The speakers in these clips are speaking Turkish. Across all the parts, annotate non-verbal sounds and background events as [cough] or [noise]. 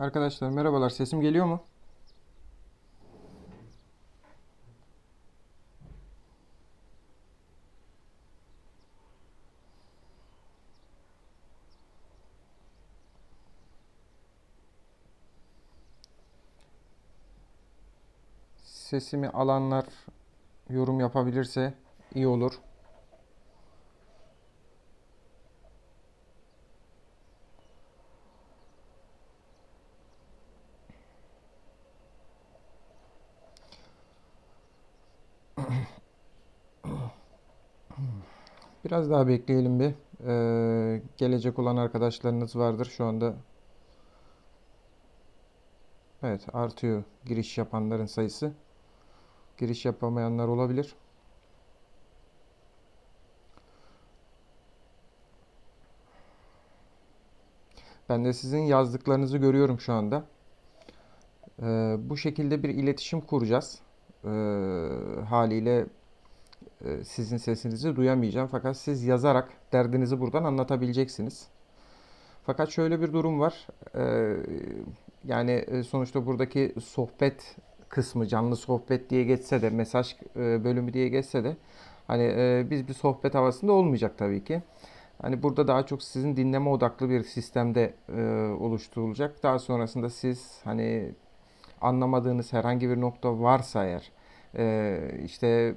Arkadaşlar merhabalar. Sesim geliyor mu? Sesimi alanlar yorum yapabilirse iyi olur. Biraz daha bekleyelim bir. Ee, gelecek olan arkadaşlarınız vardır şu anda. Evet, artıyor giriş yapanların sayısı. Giriş yapamayanlar olabilir. Ben de sizin yazdıklarınızı görüyorum şu anda. Ee, bu şekilde bir iletişim kuracağız. Ee, haliyle sizin sesinizi duyamayacağım. Fakat siz yazarak derdinizi buradan anlatabileceksiniz. Fakat şöyle bir durum var. Ee, yani e, sonuçta buradaki sohbet kısmı canlı sohbet diye geçse de mesaj e, bölümü diye geçse de hani e, biz bir sohbet havasında olmayacak tabii ki. Hani burada daha çok sizin dinleme odaklı bir sistemde e, oluşturulacak. Daha sonrasında siz hani anlamadığınız herhangi bir nokta varsa eğer e, işte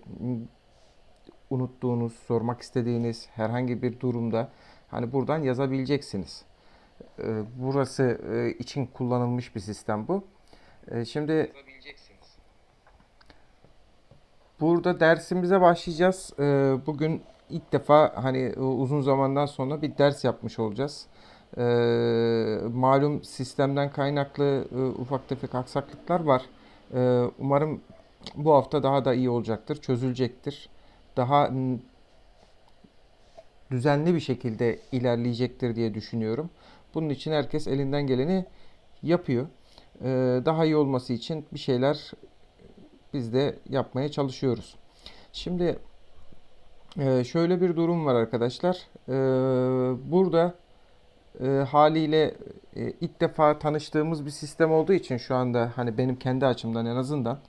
unuttuğunuz, sormak istediğiniz herhangi bir durumda hani buradan yazabileceksiniz. E, burası e, için kullanılmış bir sistem bu. E, şimdi burada dersimize başlayacağız. E, bugün ilk defa hani e, uzun zamandan sonra bir ders yapmış olacağız. Malum sistemden kaynaklı e, ufak tefek aksaklıklar var. Umarım bu hafta daha da iyi olacaktır, çözülecektir. Daha düzenli bir şekilde ilerleyecektir diye düşünüyorum. Bunun için herkes elinden geleni yapıyor. Ee, daha iyi olması için bir şeyler biz de yapmaya çalışıyoruz. Şimdi e, şöyle bir durum var arkadaşlar. Ee, burada e, haliyle e, ilk defa tanıştığımız bir sistem olduğu için şu anda hani benim kendi açımdan en azından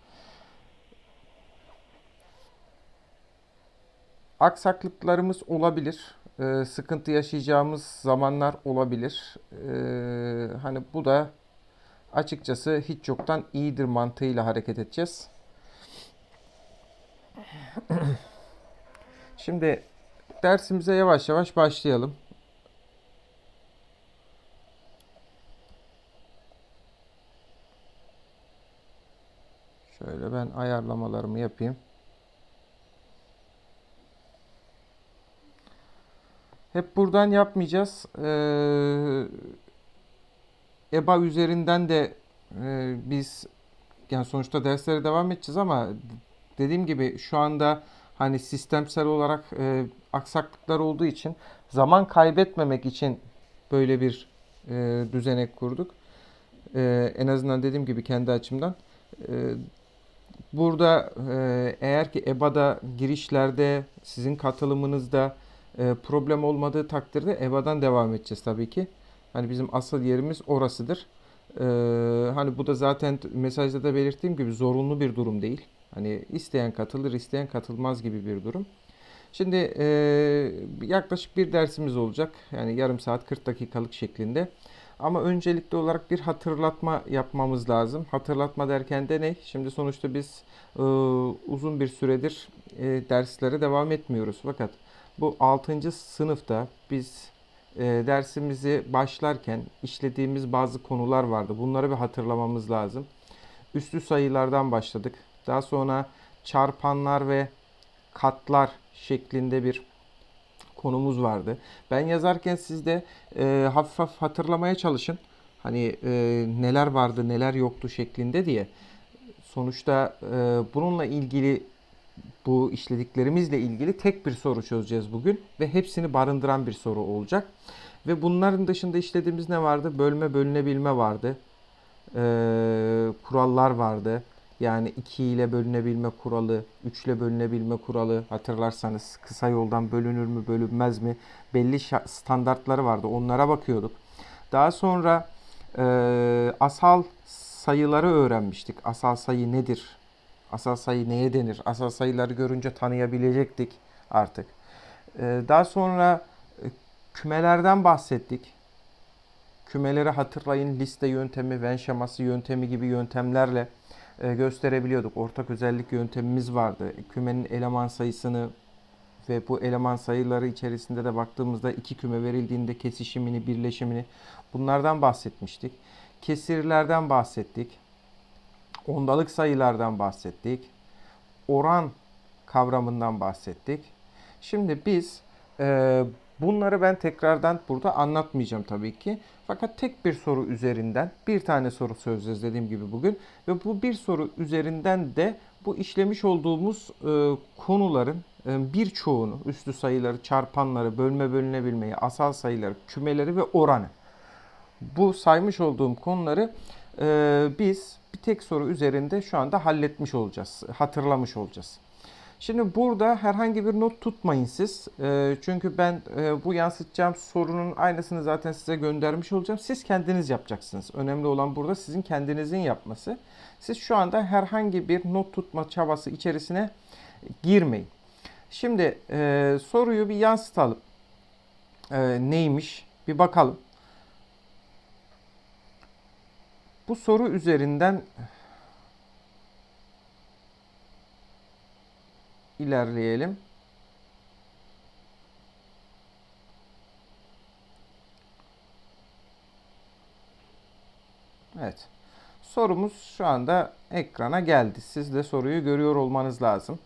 aksaklıklarımız olabilir. Ee, sıkıntı yaşayacağımız zamanlar olabilir. Ee, hani bu da açıkçası hiç yoktan iyidir mantığıyla hareket edeceğiz. [clears throat] Şimdi dersimize yavaş yavaş başlayalım. Şöyle ben ayarlamalarımı yapayım. Hep buradan yapmayacağız. Ee, EBA üzerinden de e, biz yani sonuçta derslere devam edeceğiz ama dediğim gibi şu anda hani sistemsel olarak e, aksaklıklar olduğu için zaman kaybetmemek için böyle bir e, düzenek kurduk. E, en azından dediğim gibi kendi açımdan. E, burada e, eğer ki EBA'da girişlerde sizin katılımınızda e, problem olmadığı takdirde EBA'dan devam edeceğiz tabii ki. Hani bizim asıl yerimiz orasıdır. E, hani bu da zaten mesajda da belirttiğim gibi zorunlu bir durum değil. Hani isteyen katılır, isteyen katılmaz gibi bir durum. Şimdi e, yaklaşık bir dersimiz olacak. Yani yarım saat 40 dakikalık şeklinde. Ama öncelikli olarak bir hatırlatma yapmamız lazım. Hatırlatma derken de ne? Şimdi sonuçta biz e, uzun bir süredir e, derslere devam etmiyoruz. Fakat bu 6. sınıfta biz e, dersimizi başlarken işlediğimiz bazı konular vardı. Bunları bir hatırlamamız lazım. Üslü sayılardan başladık. Daha sonra çarpanlar ve katlar şeklinde bir konumuz vardı. Ben yazarken siz de e, hafif hafif hatırlamaya çalışın. Hani e, neler vardı, neler yoktu şeklinde diye. Sonuçta e, bununla ilgili bu işlediklerimizle ilgili tek bir soru çözeceğiz bugün ve hepsini barındıran bir soru olacak. Ve bunların dışında işlediğimiz ne vardı? Bölme bölünebilme vardı. Ee, kurallar vardı. Yani 2 ile bölünebilme kuralı, 3 ile bölünebilme kuralı hatırlarsanız kısa yoldan bölünür mü bölünmez mi belli standartları vardı. Onlara bakıyorduk. Daha sonra Ee, asal sayıları öğrenmiştik. Asal sayı nedir? Asal sayı neye denir? Asal sayıları görünce tanıyabilecektik artık. Ee, daha sonra e, kümelerden bahsettik. Kümeleri hatırlayın liste yöntemi, Venn şeması yöntemi gibi yöntemlerle e, gösterebiliyorduk. Ortak özellik yöntemimiz vardı. Kümenin eleman sayısını ve bu eleman sayıları içerisinde de baktığımızda iki küme verildiğinde kesişimini, birleşimini bunlardan bahsetmiştik. Kesirlerden bahsettik. Ondalık sayılardan bahsettik. Oran kavramından bahsettik. Şimdi biz e, bunları ben tekrardan burada anlatmayacağım tabii ki. Fakat tek bir soru üzerinden bir tane soru çözeceğiz dediğim gibi bugün. Ve bu bir soru üzerinden de bu işlemiş olduğumuz e, konuların e, birçoğunu, üslü sayıları, çarpanları, bölme bölünebilmeyi, asal sayıları, kümeleri ve oranı. Bu saymış olduğum konuları e, biz bir tek soru üzerinde şu anda halletmiş olacağız, hatırlamış olacağız. Şimdi burada herhangi bir not tutmayın siz. E, çünkü ben e, bu yansıtacağım sorunun aynısını zaten size göndermiş olacağım. Siz kendiniz yapacaksınız. Önemli olan burada sizin kendinizin yapması. Siz şu anda herhangi bir not tutma çabası içerisine girmeyin. Şimdi e, soruyu bir yansıtalım. E, neymiş? Bir bakalım. Bu soru üzerinden ilerleyelim. Evet. Sorumuz şu anda ekrana geldi. Siz de soruyu görüyor olmanız lazım.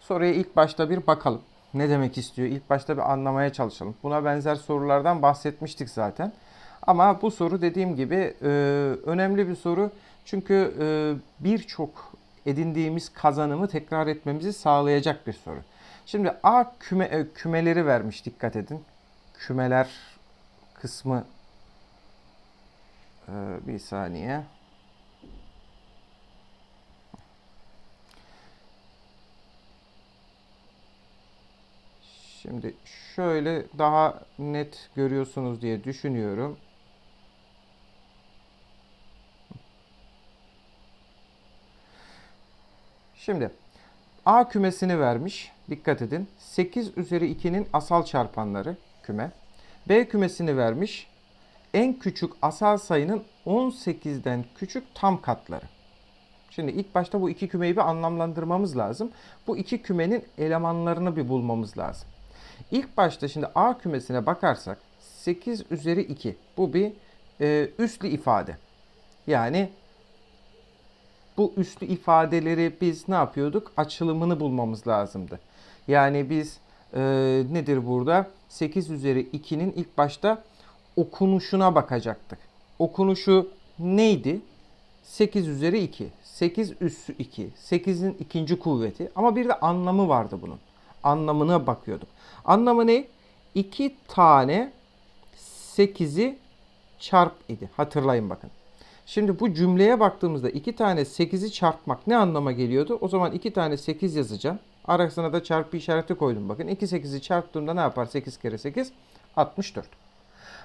Soruya ilk başta bir bakalım. Ne demek istiyor? İlk başta bir anlamaya çalışalım. Buna benzer sorulardan bahsetmiştik zaten. Ama bu soru dediğim gibi e, önemli bir soru. Çünkü e, birçok edindiğimiz kazanımı tekrar etmemizi sağlayacak bir soru. Şimdi A küme, e, kümeleri vermiş dikkat edin. Kümeler kısmı e, bir saniye. Şimdi şöyle daha net görüyorsunuz diye düşünüyorum. Şimdi A kümesini vermiş. Dikkat edin. 8 üzeri 2'nin asal çarpanları küme. B kümesini vermiş. En küçük asal sayının 18'den küçük tam katları. Şimdi ilk başta bu iki kümeyi bir anlamlandırmamız lazım. Bu iki kümenin elemanlarını bir bulmamız lazım. İlk başta şimdi A kümesine bakarsak 8 üzeri 2. Bu bir e, üslü ifade. Yani bu üslü ifadeleri biz ne yapıyorduk? Açılımını bulmamız lazımdı. Yani biz e, nedir burada? 8 üzeri 2'nin ilk başta okunuşuna bakacaktık. Okunuşu neydi? 8 üzeri 2. 8 üssü 2. 8'in ikinci kuvveti. Ama bir de anlamı vardı bunun. Anlamına bakıyorduk. Anlamı ne? 2 tane 8'i çarp idi. Hatırlayın bakın. Şimdi bu cümleye baktığımızda 2 tane 8'i çarpmak ne anlama geliyordu? O zaman 2 tane 8 yazacağım. Arasına da çarpı işareti koydum. Bakın 2 8'i çarptığımda ne yapar? 8 kere 8 64.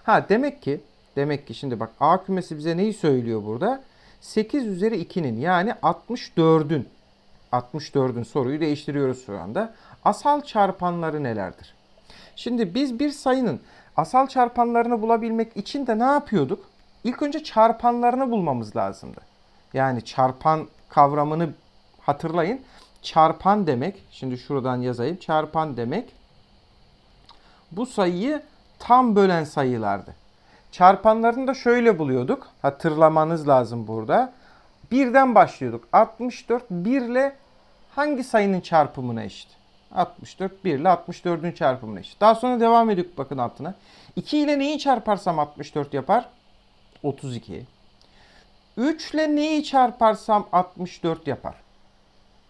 Ha demek ki demek ki şimdi bak A kümesi bize neyi söylüyor burada? 8 üzeri 2'nin yani 64'ün 64'ün soruyu değiştiriyoruz şu anda. Asal çarpanları nelerdir? Şimdi biz bir sayının asal çarpanlarını bulabilmek için de ne yapıyorduk? İlk önce çarpanlarını bulmamız lazımdı. Yani çarpan kavramını hatırlayın. Çarpan demek, şimdi şuradan yazayım. Çarpan demek bu sayıyı tam bölen sayılardı. Çarpanlarını da şöyle buluyorduk. Hatırlamanız lazım burada. Birden başlıyorduk. 64 1 ile hangi sayının çarpımına eşit? 64 1 ile 64'ün çarpımına eşit. Daha sonra devam ediyorduk bakın altına. 2 ile neyi çarparsam 64 yapar? 32. 3 ile neyi çarparsam 64 yapar.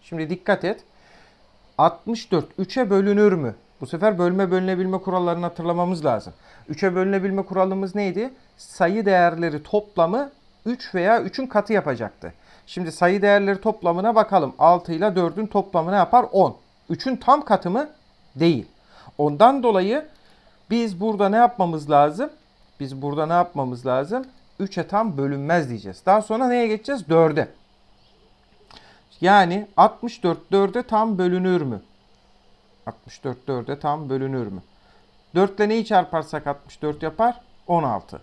Şimdi dikkat et. 64 3'e bölünür mü? Bu sefer bölme bölünebilme kurallarını hatırlamamız lazım. 3'e bölünebilme kuralımız neydi? Sayı değerleri toplamı 3 veya 3'ün katı yapacaktı. Şimdi sayı değerleri toplamına bakalım. 6 ile 4'ün toplamı ne yapar? 10. 3'ün tam katı mı? Değil. Ondan dolayı biz burada ne yapmamız lazım? Biz burada ne yapmamız lazım? 3'e tam bölünmez diyeceğiz. Daha sonra neye geçeceğiz? 4'e. Yani 64 4'e tam bölünür mü? 64 4'e tam bölünür mü? 4 ile neyi çarparsak 64 yapar? 16.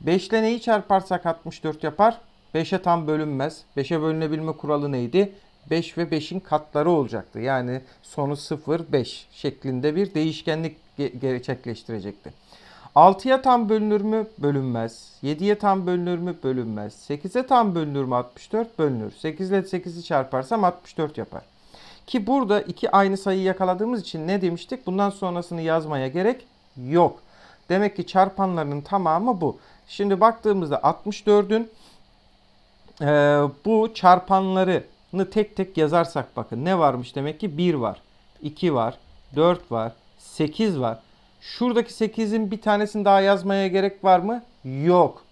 5 ile neyi çarparsak 64 yapar? 5'e tam bölünmez. 5'e bölünebilme kuralı neydi? 5 ve 5'in katları olacaktı. Yani sonu 0, 5 şeklinde bir değişkenlik ge- gerçekleştirecekti. 6'ya tam bölünür mü? Bölünmez. 7'ye tam bölünür mü? Bölünmez. 8'e tam bölünür mü? 64 bölünür. 8 ile 8'i çarparsam 64 yapar. Ki burada iki aynı sayıyı yakaladığımız için ne demiştik? Bundan sonrasını yazmaya gerek yok. Demek ki çarpanlarının tamamı bu. Şimdi baktığımızda 64'ün e, bu çarpanlarını tek tek yazarsak bakın ne varmış demek ki 1 var, 2 var, 4 var, 8 var. Şuradaki 8'in bir tanesini daha yazmaya gerek var mı? Yok.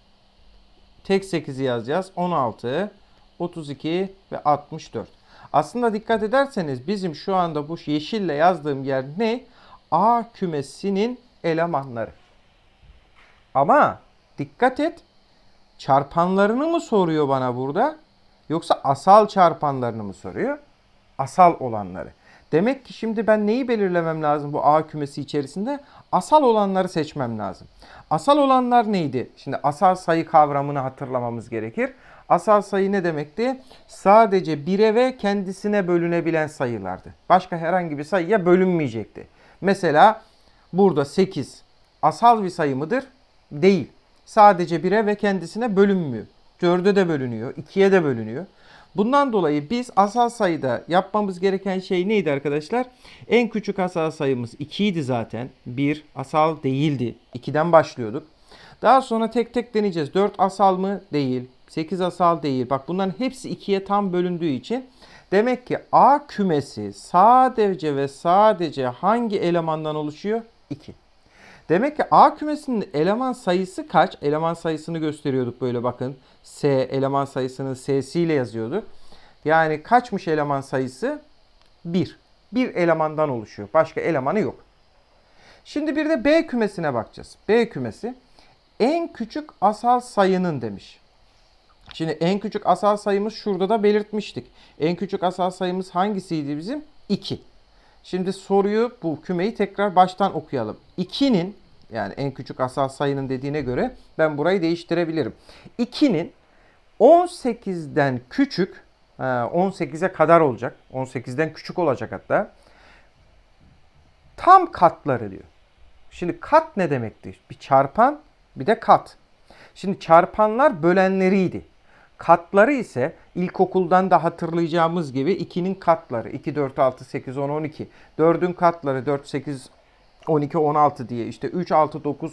Tek 8'i yazacağız. 16, 32 ve 64. Aslında dikkat ederseniz bizim şu anda bu yeşille yazdığım yer ne? A kümesinin elemanları. Ama dikkat et. Çarpanlarını mı soruyor bana burada? Yoksa asal çarpanlarını mı soruyor? Asal olanları. Demek ki şimdi ben neyi belirlemem lazım bu A kümesi içerisinde? Asal olanları seçmem lazım. Asal olanlar neydi? Şimdi asal sayı kavramını hatırlamamız gerekir. Asal sayı ne demekti? Sadece 1'e ve kendisine bölünebilen sayılardı. Başka herhangi bir sayıya bölünmeyecekti. Mesela burada 8 asal bir sayı mıdır? Değil. Sadece 1'e ve kendisine bölünmüyor. 4'e de bölünüyor, 2'ye de bölünüyor. Bundan dolayı biz asal sayıda yapmamız gereken şey neydi arkadaşlar? En küçük asal sayımız 2 idi zaten. 1 asal değildi. 2'den başlıyorduk. Daha sonra tek tek deneyeceğiz. 4 asal mı? Değil. 8 asal değil. Bak bunların hepsi 2'ye tam bölündüğü için demek ki A kümesi sadece ve sadece hangi elemandan oluşuyor? 2. Demek ki A kümesinin eleman sayısı kaç? Eleman sayısını gösteriyorduk böyle bakın. S eleman sayısının S'siyle yazıyorduk. Yani kaçmış eleman sayısı? 1. Bir elemandan oluşuyor. Başka elemanı yok. Şimdi bir de B kümesine bakacağız. B kümesi en küçük asal sayının demiş. Şimdi en küçük asal sayımız şurada da belirtmiştik. En küçük asal sayımız hangisiydi bizim? 2. Şimdi soruyu bu kümeyi tekrar baştan okuyalım. 2'nin yani en küçük asal sayının dediğine göre ben burayı değiştirebilirim. 2'nin 18'den küçük 18'e kadar olacak. 18'den küçük olacak hatta. Tam katları diyor. Şimdi kat ne demekti? Bir çarpan bir de kat. Şimdi çarpanlar bölenleriydi. Katları ise ilkokuldan da hatırlayacağımız gibi 2'nin katları. 2, 4, 6, 8, 10, 12. 4'ün katları 4, 8, 12, 16 diye işte 3, 6, 9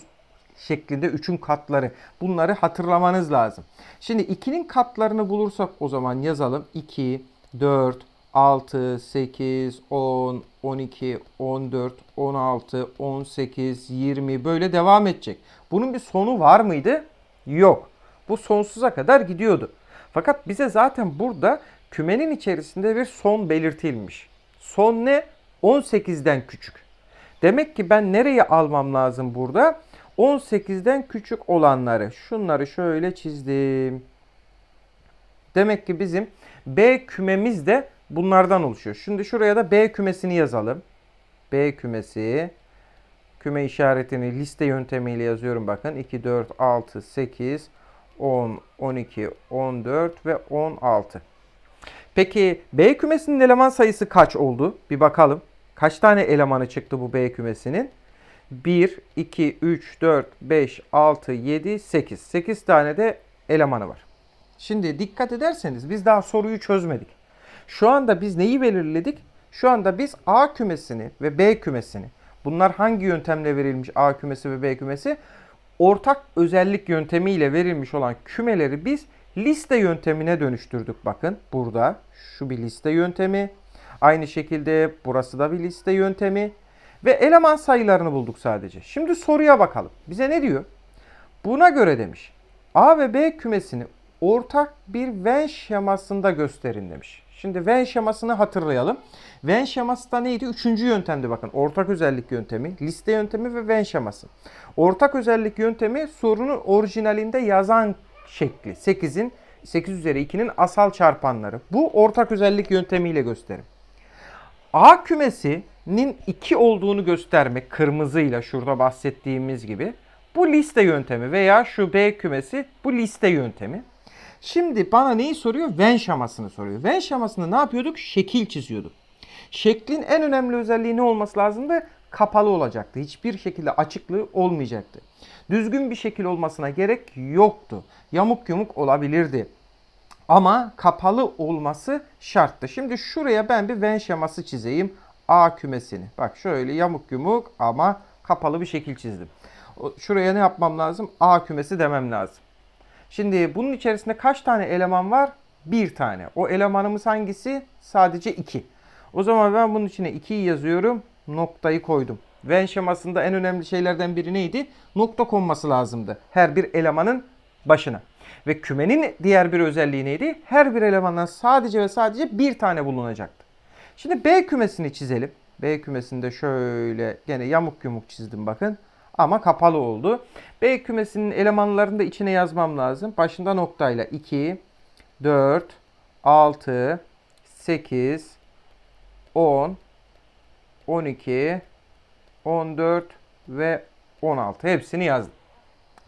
şeklinde 3'ün katları. Bunları hatırlamanız lazım. Şimdi 2'nin katlarını bulursak o zaman yazalım. 2, 4, 6, 8, 10, 12, 14, 16, 18, 20 böyle devam edecek. Bunun bir sonu var mıydı? Yok. Bu sonsuza kadar gidiyordu. Fakat bize zaten burada kümenin içerisinde bir son belirtilmiş. Son ne? 18'den küçük. Demek ki ben nereye almam lazım burada? 18'den küçük olanları. Şunları şöyle çizdim. Demek ki bizim B kümemiz de bunlardan oluşuyor. Şimdi şuraya da B kümesini yazalım. B kümesi küme işaretini liste yöntemiyle yazıyorum bakın. 2, 4, 6, 8, 10, 12, 14 ve 16. Peki B kümesinin eleman sayısı kaç oldu? Bir bakalım. Kaç tane elemanı çıktı bu B kümesinin? 1, 2, 3, 4, 5, 6, 7, 8. 8 tane de elemanı var. Şimdi dikkat ederseniz biz daha soruyu çözmedik. Şu anda biz neyi belirledik? Şu anda biz A kümesini ve B kümesini bunlar hangi yöntemle verilmiş A kümesi ve B kümesi? Ortak özellik yöntemiyle verilmiş olan kümeleri biz liste yöntemine dönüştürdük. Bakın burada şu bir liste yöntemi. Aynı şekilde burası da bir liste yöntemi. Ve eleman sayılarını bulduk sadece. Şimdi soruya bakalım. Bize ne diyor? Buna göre demiş. A ve B kümesini ortak bir Venn şemasında gösterin demiş. Şimdi Venn şemasını hatırlayalım. Venn şeması da neydi? Üçüncü yöntemdi bakın. Ortak özellik yöntemi, liste yöntemi ve Venn şeması. Ortak özellik yöntemi sorunun orijinalinde yazan şekli. 8'in 8 üzeri 2'nin asal çarpanları. Bu ortak özellik yöntemiyle gösterim. A kümesinin 2 olduğunu göstermek kırmızıyla şurada bahsettiğimiz gibi. Bu liste yöntemi veya şu B kümesi bu liste yöntemi. Şimdi bana neyi soruyor? Venn şemasını soruyor. Venn şemasında ne yapıyorduk? Şekil çiziyorduk. Şeklin en önemli özelliği ne olması lazımdı? Kapalı olacaktı. Hiçbir şekilde açıklığı olmayacaktı. Düzgün bir şekil olmasına gerek yoktu. Yamuk yumuk olabilirdi. Ama kapalı olması şarttı. Şimdi şuraya ben bir Venn şeması çizeyim. A kümesini. Bak şöyle yamuk yumuk ama kapalı bir şekil çizdim. Şuraya ne yapmam lazım? A kümesi demem lazım. Şimdi bunun içerisinde kaç tane eleman var? Bir tane. O elemanımız hangisi? Sadece 2. O zaman ben bunun içine 2'yi yazıyorum. Noktayı koydum. Venn şemasında en önemli şeylerden biri neydi? Nokta konması lazımdı. Her bir elemanın başına. Ve kümenin diğer bir özelliği neydi? Her bir elemandan sadece ve sadece bir tane bulunacaktı. Şimdi B kümesini çizelim. B kümesinde şöyle gene yamuk yumuk çizdim bakın. Ama kapalı oldu. B kümesinin elemanlarını da içine yazmam lazım. Başında noktayla 2, 4, 6, 8, 10, 12, 14 ve 16. Hepsini yazdım.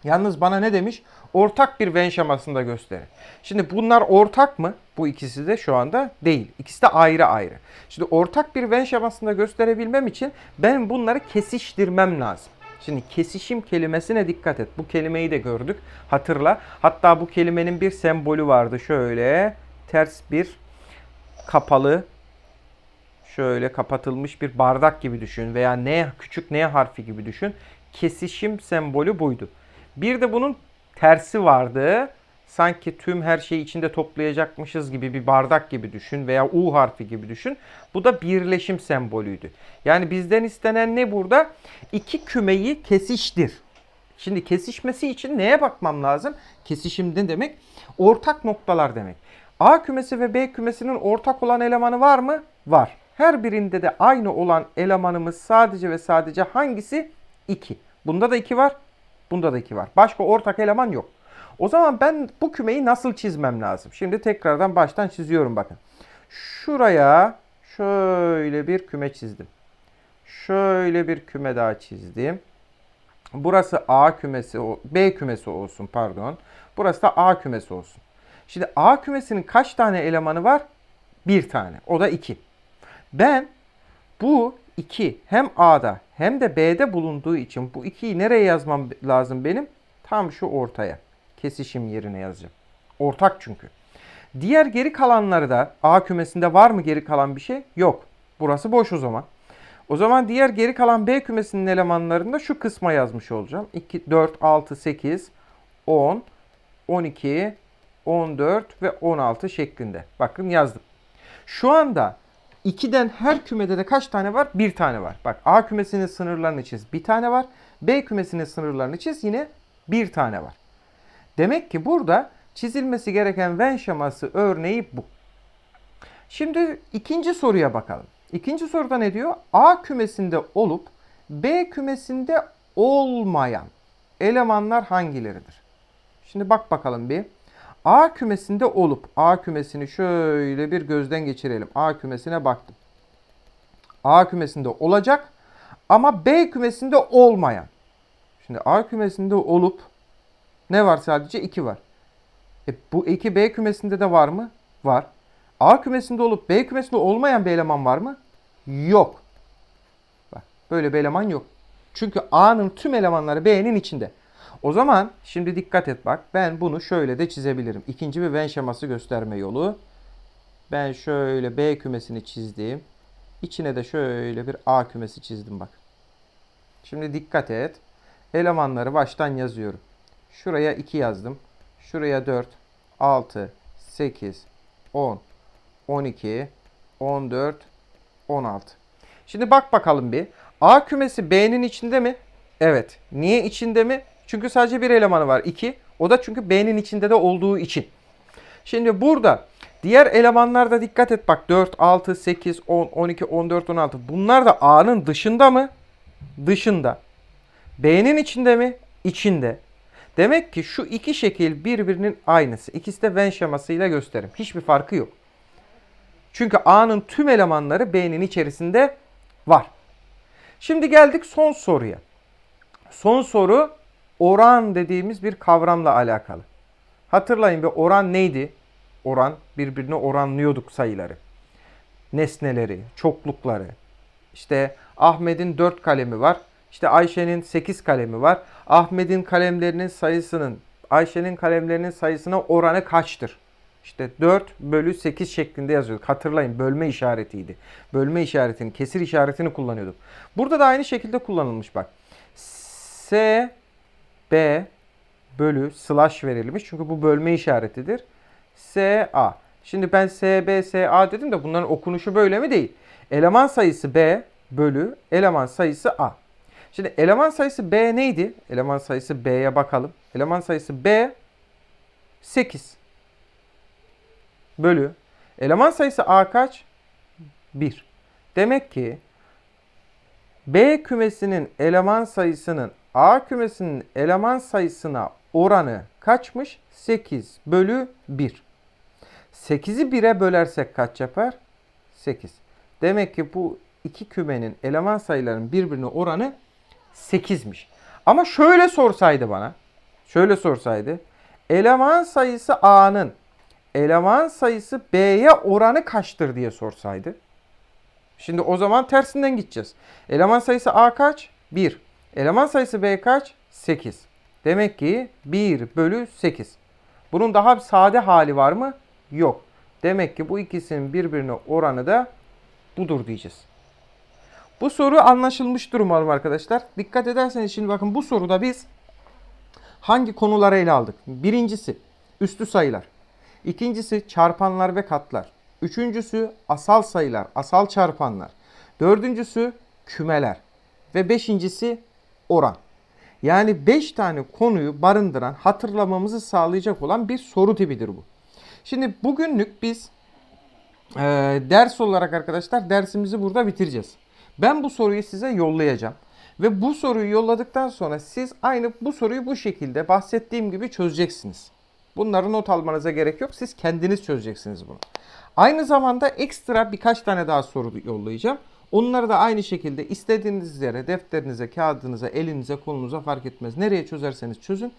Yalnız bana ne demiş? Ortak bir Venn şemasında gösterin. Şimdi bunlar ortak mı? Bu ikisi de şu anda değil. İkisi de ayrı ayrı. Şimdi ortak bir Venn şemasında gösterebilmem için ben bunları kesiştirmem lazım. Şimdi kesişim kelimesine dikkat et. Bu kelimeyi de gördük. Hatırla. Hatta bu kelimenin bir sembolü vardı. Şöyle ters bir kapalı şöyle kapatılmış bir bardak gibi düşün veya N küçük N harfi gibi düşün. Kesişim sembolü buydu. Bir de bunun tersi vardı. Sanki tüm her şeyi içinde toplayacakmışız gibi bir bardak gibi düşün veya U harfi gibi düşün. Bu da birleşim sembolüydü. Yani bizden istenen ne burada? İki kümeyi kesiştir. Şimdi kesişmesi için neye bakmam lazım? Kesişim ne demek? Ortak noktalar demek. A kümesi ve B kümesinin ortak olan elemanı var mı? Var. Her birinde de aynı olan elemanımız sadece ve sadece hangisi? 2. Bunda da 2 var. Bunda da 2 var. Başka ortak eleman yok. O zaman ben bu kümeyi nasıl çizmem lazım? Şimdi tekrardan baştan çiziyorum bakın. Şuraya şöyle bir küme çizdim. Şöyle bir küme daha çizdim. Burası A kümesi, B kümesi olsun pardon. Burası da A kümesi olsun. Şimdi A kümesinin kaç tane elemanı var? Bir tane. O da 2. Ben bu 2 hem A'da hem de B'de bulunduğu için bu 2'yi nereye yazmam lazım benim? Tam şu ortaya. Kesişim yerine yazacağım. Ortak çünkü. Diğer geri kalanları da A kümesinde var mı geri kalan bir şey? Yok. Burası boş o zaman. O zaman diğer geri kalan B kümesinin elemanlarını da şu kısma yazmış olacağım. 2, 4, 6, 8, 10, 12, 14 ve 16 şeklinde. Bakın yazdım. Şu anda 2'den her kümede de kaç tane var? Bir tane var. Bak A kümesinin sınırlarını çiz. Bir tane var. B kümesinin sınırlarını çiz. Yine bir tane var. Demek ki burada çizilmesi gereken Venn şeması örneği bu. Şimdi ikinci soruya bakalım. İkinci soruda ne diyor? A kümesinde olup B kümesinde olmayan elemanlar hangileridir? Şimdi bak bakalım bir. A kümesinde olup A kümesini şöyle bir gözden geçirelim. A kümesine baktım. A kümesinde olacak ama B kümesinde olmayan. Şimdi A kümesinde olup ne var sadece? 2 var. E, bu 2 B kümesinde de var mı? Var. A kümesinde olup B kümesinde olmayan bir eleman var mı? Yok. Bak böyle bir eleman yok. Çünkü A'nın tüm elemanları B'nin içinde. O zaman şimdi dikkat et bak. Ben bunu şöyle de çizebilirim. İkinci bir Venn şeması gösterme yolu. Ben şöyle B kümesini çizdim. İçine de şöyle bir A kümesi çizdim bak. Şimdi dikkat et. Elemanları baştan yazıyorum. Şuraya 2 yazdım. Şuraya 4, 6, 8, 10, 12, 14, 16. Şimdi bak bakalım bir. A kümesi B'nin içinde mi? Evet. Niye içinde mi? Çünkü sadece bir elemanı var. 2. O da çünkü B'nin içinde de olduğu için. Şimdi burada Diğer elemanlarda dikkat et bak 4, 6, 8, 10, 12, 14, 16. Bunlar da A'nın dışında mı? Dışında. B'nin içinde mi? İçinde. Demek ki şu iki şekil birbirinin aynısı. İkisi de Venn şemasıyla gösterim. Hiçbir farkı yok. Çünkü A'nın tüm elemanları B'nin içerisinde var. Şimdi geldik son soruya. Son soru oran dediğimiz bir kavramla alakalı. Hatırlayın bir oran neydi? Oran birbirine oranlıyorduk sayıları. Nesneleri, çoklukları. İşte Ahmet'in 4 kalemi var. İşte Ayşe'nin 8 kalemi var. Ahmet'in kalemlerinin sayısının Ayşe'nin kalemlerinin sayısına oranı kaçtır? İşte 4 bölü 8 şeklinde yazıyorduk. Hatırlayın bölme işaretiydi. Bölme işaretini, kesir işaretini kullanıyorduk. Burada da aynı şekilde kullanılmış bak. S, B bölü slash verilmiş. Çünkü bu bölme işaretidir. S, A. Şimdi ben S, B, S, A dedim de bunların okunuşu böyle mi değil? Eleman sayısı B bölü eleman sayısı A. Şimdi eleman sayısı B neydi? Eleman sayısı B'ye bakalım. Eleman sayısı B 8 bölü eleman sayısı A kaç? 1. Demek ki B kümesinin eleman sayısının A kümesinin eleman sayısına oranı kaçmış? 8 bölü 1. 8'i 1'e bölersek kaç yapar? 8. Demek ki bu iki kümenin eleman sayılarının birbirine oranı 8'miş. Ama şöyle sorsaydı bana, şöyle sorsaydı, eleman sayısı A'nın eleman sayısı B'ye oranı kaçtır diye sorsaydı. Şimdi o zaman tersinden gideceğiz. Eleman sayısı A kaç? 1. Eleman sayısı B kaç? 8. Demek ki 1 bölü 8. Bunun daha bir sade hali var mı? Yok. Demek ki bu ikisinin birbirine oranı da budur diyeceğiz. Bu soru anlaşılmıştır umarım arkadaşlar. Dikkat ederseniz şimdi bakın bu soruda biz hangi konuları ele aldık? Birincisi üstü sayılar. İkincisi çarpanlar ve katlar. Üçüncüsü asal sayılar, asal çarpanlar. Dördüncüsü kümeler. Ve beşincisi oran. Yani 5 tane konuyu barındıran, hatırlamamızı sağlayacak olan bir soru tipidir bu. Şimdi bugünlük biz e, ders olarak arkadaşlar dersimizi burada bitireceğiz. Ben bu soruyu size yollayacağım. Ve bu soruyu yolladıktan sonra siz aynı bu soruyu bu şekilde bahsettiğim gibi çözeceksiniz. Bunları not almanıza gerek yok. Siz kendiniz çözeceksiniz bunu. Aynı zamanda ekstra birkaç tane daha soru yollayacağım. Onları da aynı şekilde istediğiniz yere, defterinize, kağıdınıza, elinize, kolunuza fark etmez. Nereye çözerseniz çözün.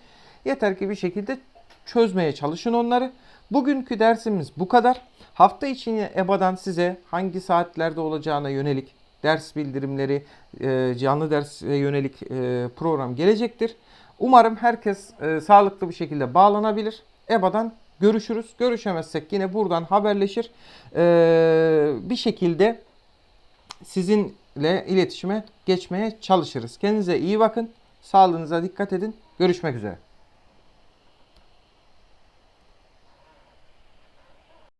Yeter ki bir şekilde çözmeye çalışın onları. Bugünkü dersimiz bu kadar. Hafta içi EBA'dan size hangi saatlerde olacağına yönelik ders bildirimleri, e, canlı derse yönelik e, program gelecektir. Umarım herkes e, sağlıklı bir şekilde bağlanabilir. EBA'dan görüşürüz. Görüşemezsek yine buradan haberleşir. bir şekilde sizinle iletişime geçmeye çalışırız. Kendinize iyi bakın. Sağlığınıza dikkat edin. Görüşmek üzere.